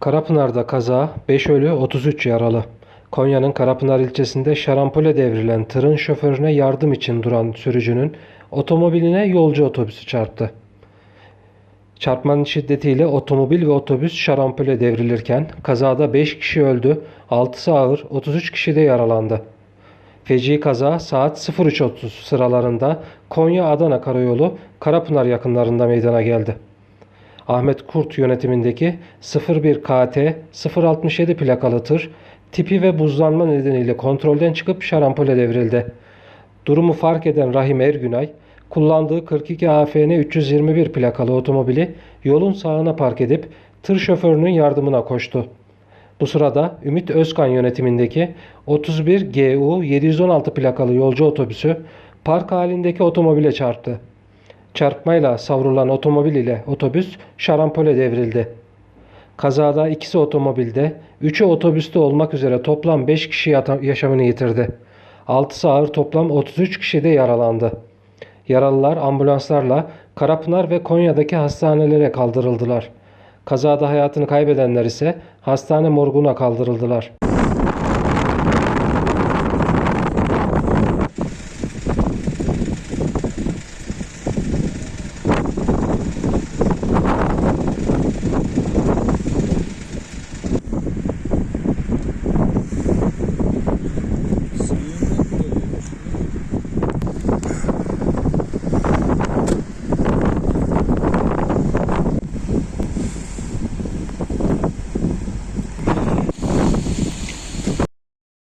Karapınar'da kaza 5 ölü 33 yaralı. Konya'nın Karapınar ilçesinde şarampole devrilen tırın şoförüne yardım için duran sürücünün otomobiline yolcu otobüsü çarptı. Çarpmanın şiddetiyle otomobil ve otobüs şarampole devrilirken kazada 5 kişi öldü, 6'sı ağır, 33 kişi de yaralandı. Feci kaza saat 03.30 sıralarında Konya-Adana Karayolu Karapınar yakınlarında meydana geldi. Ahmet Kurt yönetimindeki 01 KT 067 plakalı tır tipi ve buzlanma nedeniyle kontrolden çıkıp şarampole devrildi. Durumu fark eden Rahim Ergünay kullandığı 42 AFN 321 plakalı otomobili yolun sağına park edip tır şoförünün yardımına koştu. Bu sırada Ümit Özkan yönetimindeki 31 GU 716 plakalı yolcu otobüsü park halindeki otomobile çarptı. Çarpmayla savrulan otomobil ile otobüs şarampole devrildi. Kazada ikisi otomobilde, üçü otobüste olmak üzere toplam 5 kişi yaşamını yitirdi. 6'sı ağır toplam 33 kişi de yaralandı. Yaralılar ambulanslarla Karapınar ve Konya'daki hastanelere kaldırıldılar. Kazada hayatını kaybedenler ise hastane morguna kaldırıldılar.